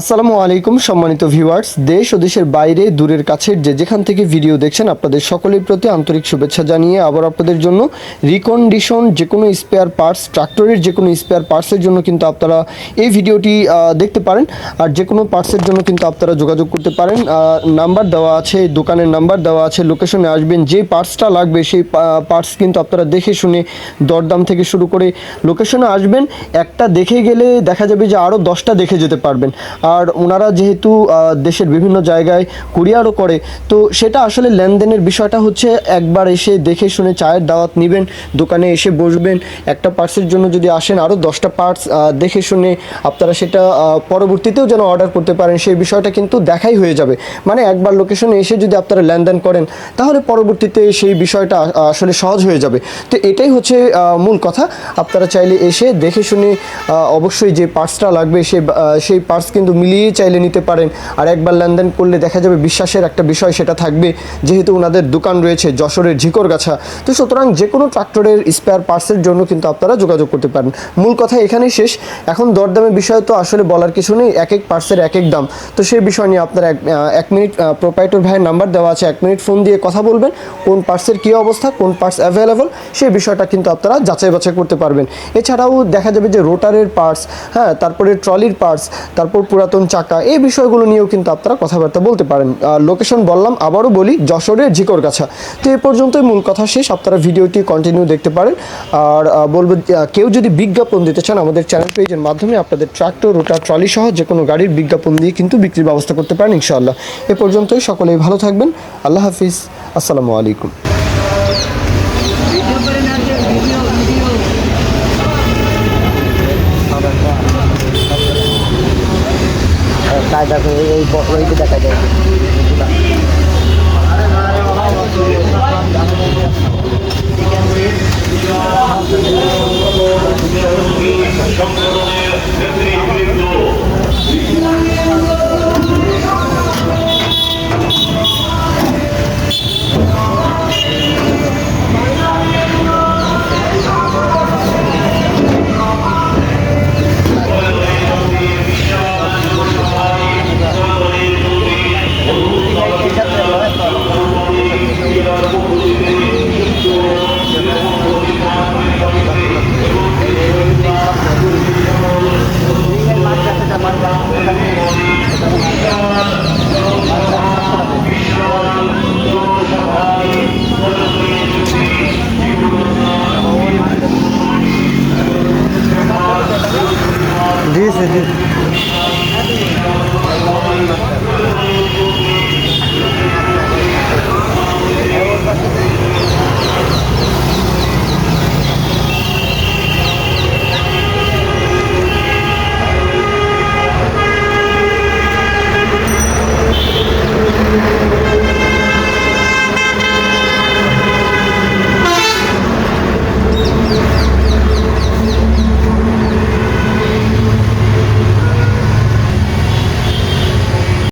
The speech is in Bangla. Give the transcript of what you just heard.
আসসালামু আলাইকুম, সম্মানিত ভিউয়ার্স। দেশ ও দেশের বাইরে, দূরের কাছের যে যেখান থেকে ভিডিও দেখছেন, আপনাদের সকলের প্রতি আন্তরিক শুভেচ্ছা জানিয়ে আবার আপনাদের জন্য রিকন্ডিশন যে কোনো স্পেয়ার পার্টস ট্রাক্টরের যে কোনো স্পেয়ার পার্টসের জন্য কিন্তু আপনারা এই ভিডিওটি দেখতে পারেন। আর যে কোনো পার্টসের জন্য কিন্তু আপনারা যোগাযোগ করতে পারেন। নাম্বার দেওয়া আছে, দোকানের নাম্বার দেওয়া আছে লোকেশনে আসবেন, যে পার্টসটা লাগবে, সেই পার্টস কিন্তু আপনারা দেখে শুনে দরদাম থেকে শুরু করে লোকেশনে আসবেন। একটা দেখে গেলে দেখা যাবে যে আরও দশটা দেখে যেতে পারবেন। আর ওনারা যেহেতু দেশের বিভিন্ন জায়গায় কুরিয়ারও করে, তো সেটা আসলে লেনদেনের বিষয়টা হচ্ছে একবার এসে দেখে শুনে চায়ের দাওয়াত নেবেন, দোকানে এসে বসবেন, একটা পার্টসের জন্য যদি আসেন আরও দশটা পার্টস দেখে শুনে আপনারা সেটা পরবর্তীতেও যেন অর্ডার করতে পারেন, সেই বিষয়টা কিন্তু দেখাই হয়ে যাবে। মানে একবার লোকেশনে এসে যদি আপনারা লেনদেন করেন, তাহলে পরবর্তীতে সেই বিষয়টা আসলে সহজ হয়ে যাবে। তো এটাই হচ্ছে মূল কথা। আপনারা চাইলে এসে দেখে শুনে অবশ্যই যে পার্টসটা লাগবে সেই সেই পার্টস কিন্তু মিলিয়ে চাইলে নিতে পারেন। আর একবার লেনদেন করলে দেখা যাবে বিশ্বাসের একটা বিষয় সেটা থাকবে, যেহেতু ওনাদের দোকান রয়েছে যশোরের ঝিকরগাছা। তো সুতরাং যে কোনো ট্রাক্টরের স্পেয়ার পার্টসের জন্য কিন্তু আপনারা যোগাযোগ করতে পারেন। মূল কথা এখানেই শেষ। এখন দরদামের বিষয় তো আসলে বলার কিছু নেই এক এক পার্টসের এক এক দাম। তো সেই বিষয় নিয়ে আপনারা এক- মিনিট প্রোপাইটর ভাইয়ের নাম্বার দেওয়া আছে, এক মিনিট ফোন দিয়ে কথা বলবেন, কোন পার্টসের কী অবস্থা, কোন পার্টস অ্যাভেলেবল সেই বিষয়টা কিন্তু আপনারা যাচাই বাছাই করতে পারবেন। এছাড়াও দেখা যাবে যে রোটারের পার্টস হ্যাঁ তারপরে ট্রলির পার্টস তারপর পুরাতন চাকা, এই বিষয়গুলো নিয়েও কিন্তু আপনারা কথাবার্তা বলতে পারেন। লোকেশন বললাম, আবারও বলি, যশোরের ঝিকর কাছা তো এ পর্যন্তই মূল কথা শেষ। আপনারা ভিডিওটি কন্টিনিউ দেখতে পারেন। আর বলব কেউ যদি বিজ্ঞাপন দিতে চান, আমাদের চ্যানেল পেজের মাধ্যমে আপনাদের ট্রাক্টর রোটার ট্রলি সহ যে কোনো গাড়ির বিজ্ঞাপন দিয়ে কিন্তু বিক্রির ব্যবস্থা করতে পারেন, ইনশাআল্লাহ। এ পর্যন্তই, সকলেই ভালো থাকবেন। আল্লাহ হাফিজ। আসসালামু আলাইকুম। তাই দেখো এই ওইটা দেখা যায়। সংগঠনের নেতৃবৃন্দ দিয়েছে দিয়েছে